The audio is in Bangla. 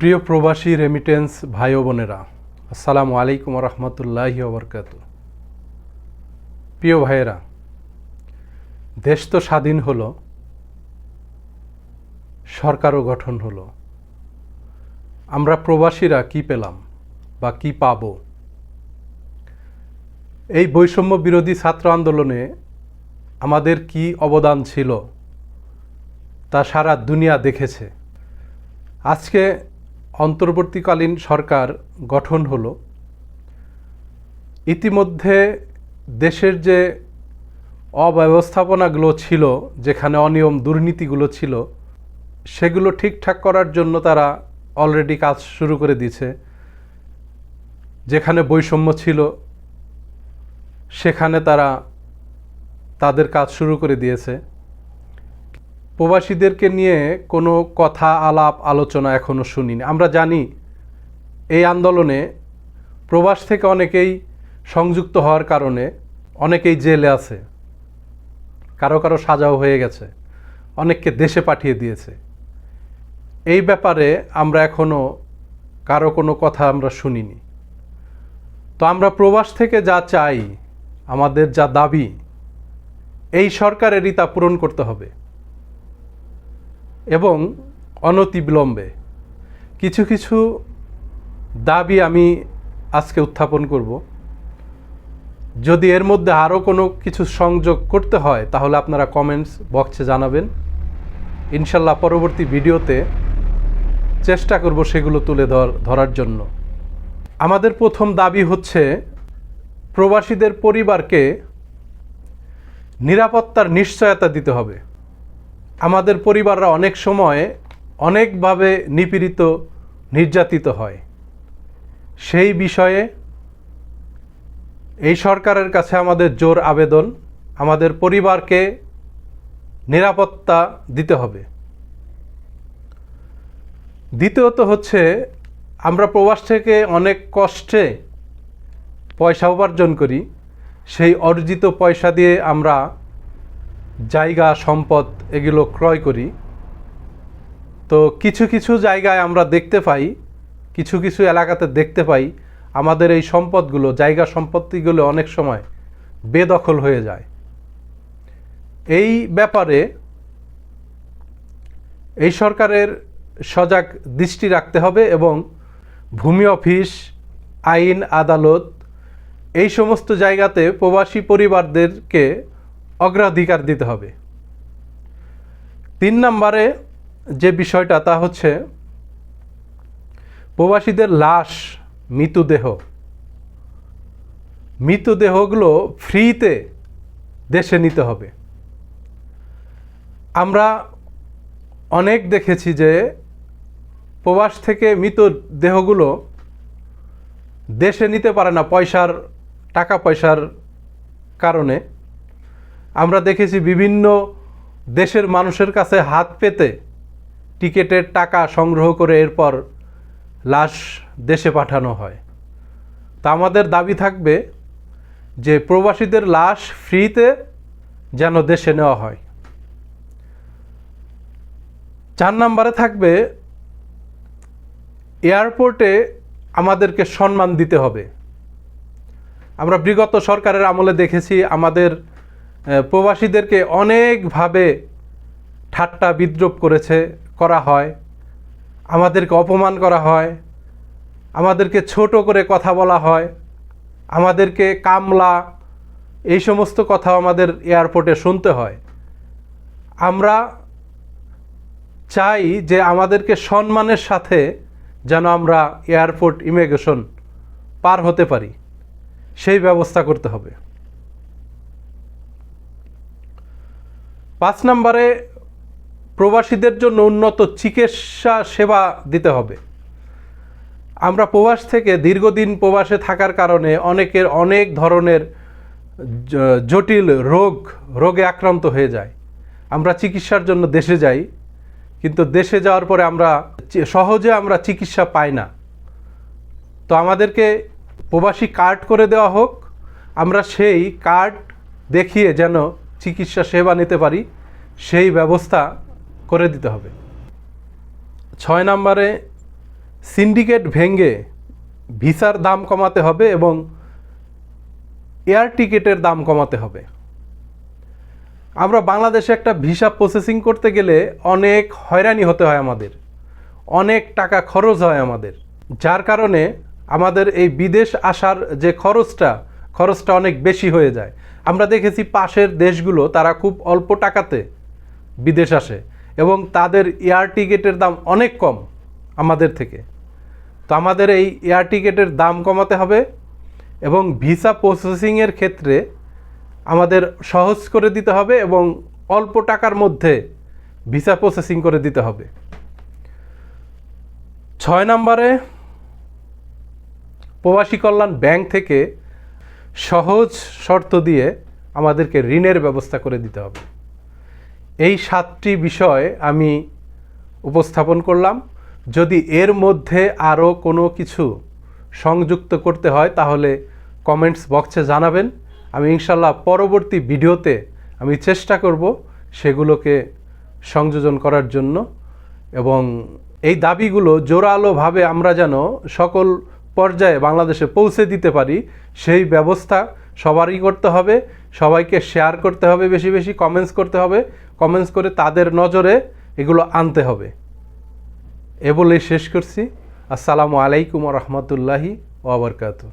প্রিয় প্রবাসী রেমিটেন্স ভাই বোনেরা, আসসালামু আলাইকুম রহমতুল্লাহি ওবরকাত প্রিয় ভাইয়েরা, দেশ তো স্বাধীন হলো, সরকারও গঠন হলো। আমরা প্রবাসীরা কি পেলাম বা কি পাব? এই বৈষম্য বিরোধী ছাত্র আন্দোলনে আমাদের কি অবদান ছিল তা সারা দুনিয়া দেখেছে। আজকে অন্তর্বর্তীকালীন সরকার গঠন হলো। ইতিমধ্যে দেশের যে অব্যবস্থাপনাগুলো ছিল, যেখানে অনিয়ম দুর্নীতিগুলো ছিল, সেগুলো ঠিকঠাক করার জন্য তারা অলরেডি কাজ শুরু করে দিয়েছে। যেখানে বৈষম্য ছিল, সেখানে তারা তাদের কাজ শুরু করে দিয়েছে। প্রবাসীদেরকে নিয়ে কোনো কথা, আলাপ, আলোচনা এখনও শুনিনি। আমরা জানি এই আন্দোলনে প্রবাস থেকে অনেকেই সংযুক্ত হওয়ার কারণে অনেকেই জেলে আছে। কারও কারও সাজাও হয়ে গেছে। অনেককে দেশে পাঠিয়ে দিয়েছে। এই ব্যাপারে আমরা এখনও কারও কোনো কথা আমরা শুনিনি। তো আমরা প্রবাস থেকে যা চাই, আমাদের যা দাবি, এই সরকারেরই তা পূরণ করতে হবে। এবং অনতিবিলম্বে কিছু কিছু দাবি আমি আজকে উত্থাপন করব। যদি এর মধ্যে আরও কোনো কিছু সংযোগ করতে হয়, তাহলে আপনারা কমেন্টস বক্সে জানাবেন। ইনশাল্লাহ পরবর্তী ভিডিওতে চেষ্টা করব সেগুলো তুলে ধর, ধরার জন্য। আমাদের প্রথম দাবি হচ্ছে, প্রবাসীদের পরিবারকে নিরাপত্তার নিশ্চয়তা দিতে হবে। আমাদের পরিবাররা অনেক সময় অনেকভাবে নিপীড়িত, নির্যাতিত হয়। সেই বিষয়ে এই সরকারের কাছে আমাদের জোর আবেদন, আমাদের পরিবারকে নিরাপত্তা দিতে হবে। দ্বিতীয়ত হচ্ছে, আমরা প্রবাস থেকে অনেক কষ্টে পয়সা উপার্জন করি। সেই অর্জিত পয়সা দিয়ে আমরা জায়গা, সম্পদ এগুলো ক্রয় করি। তো কিছু কিছু জায়গায় আমরা দেখতে পাই, কিছু কিছু এলাকাতে দেখতে পাই, আমাদের এই সম্পদগুলো, জায়গা সম্পত্তিগুলো অনেক সময় বেদখল হয়ে যায়। এই ব্যাপারে এই সরকারের সজাগ দৃষ্টি রাখতে হবে এবং ভূমি অফিস, আইন, আদালত এই সমস্ত জায়গাতে প্রবাসী পরিবারদেরকে অগ্রাধিকার দিতে হবে। তিন নম্বরে যে বিষয়টা তা হচ্ছে, প্রবাসীদের লাশ, মৃতদেহ। মৃতদেহগুলো ফ্রিতে দেশে নিতে হবে। আমরা অনেক দেখেছি যে প্রবাস থেকে মৃতদেহগুলো দেশে নিতে পারে না পয়সার, টাকা পয়সার কারণে। আমরা দেখেছি বিভিন্ন দেশের মানুষের কাছে হাত পেতে টিকেটের টাকা সংগ্রহ করে এরপর লাশ দেশে পাঠানো হয়। তা আমাদের দাবি থাকবে যে প্রবাসীদের লাশ ফ্রিতে যেন দেশে নেওয়া হয়। চার নম্বরে থাকবে এয়ারপোর্টে আমাদেরকে সম্মান দিতে হবে। আমরা বিগত সরকারের আমলে দেখেছি আমাদের প্রবাসীদেরকে অনেকভাবে ঠাট্টা বিদ্রোপ করেছে, করা হয়। আমাদেরকে অপমান করা হয়। আমাদেরকে ছোট করে কথা বলা হয়। আমাদেরকে কামলা, এই সমস্ত কথা আমাদের এয়ারপোর্টে শুনতে হয়। আমরা চাই যে আমাদেরকে সম্মানের সাথে যেন আমরা এয়ারপোর্ট ইমিগ্রেশন পার হতে পারি। সেই ব্যবস্থা করতে হবে। পাঁচ নম্বরে প্রবাসীদের জন্য উন্নত চিকিৎসা সেবা দিতে হবে। আমরা প্রবাস থেকে দীর্ঘদিন প্রবাসে থাকার কারণে অনেকের অনেক ধরনের জটিল রোগ, রোগে আক্রান্ত হয়ে যায়। আমরা চিকিৎসার জন্য দেশে যাই, কিন্তু দেশে যাওয়ার পরে আমরা সহজে আমরা চিকিৎসা পাই না। তো আমাদেরকে প্রবাসী কার্ড করে দেওয়া হোক, আমরা সেই কার্ড দেখিয়ে যেন চিকিৎসা সেবা নিতে পারি, সেই ব্যবস্থা করে দিতে হবে। ছয় নম্বরে, সিন্ডিকেট ভেঙে ভিসার দাম কমাতে হবে এবং এয়ার টিকেটের দাম কমাতে হবে। আমরা বাংলাদেশে একটা ভিসা প্রসেসিং করতে গেলে অনেক হয়রানি হতে হয় আমাদের। অনেক টাকা খরচ হয় আমাদের। যার কারণে আমাদের এই বিদেশ আসার যে খরচটা খরচটা অনেক বেশি হয়ে যায়। আমরা দেখেছি পাশের দেশগুলো তারা খুব অল্প টাকাতে বিদেশ আসে এবং তাদের এয়ার টিকেটের দাম অনেক কম আমাদের থেকে। তো আমাদের এই এয়ার টিকেটের দাম কমাতে হবে এবং ভিসা প্রসেসিংয়ের ক্ষেত্রে আমাদের সহজ করে দিতে হবে এবং অল্প টাকার মধ্যে ভিসা প্রসেসিং করে দিতে হবে। ছয় নম্বরে প্রবাসী কল্যাণ ব্যাংক থেকে সহজ শর্ত দিয়ে আমাদেরকে ঋণের ব্যবস্থা করে দিতে হবে। এই সাতটি বিষয় আমি উপস্থাপন করলাম। যদি এর মধ্যে আরও কোনো কিছু সংযুক্ত করতে হয়, তাহলে কমেন্টস বক্সে জানাবেন। আমি ইনশাল্লাহ পরবর্তী ভিডিওতে আমি চেষ্টা করব সেগুলোকে সংযোজন করার জন্য। এবং এই দাবিগুলো জোরালোভাবে আমরা যেন সকল পর্যায়ে বাংলাদেশে পৌঁছে দিতে পারি, সেই ব্যবস্থা সবারই করতে হবে। সবাইকে শেয়ার করতে হবে, বেশি বেশি কমেন্টস করতে হবে। কমেন্টস করে তাদের নজরে এগুলো আনতে হবে। এ বলেই শেষ করছি। আসসালামু আলাইকুম রহমতুল্লাহি ওবরকাতু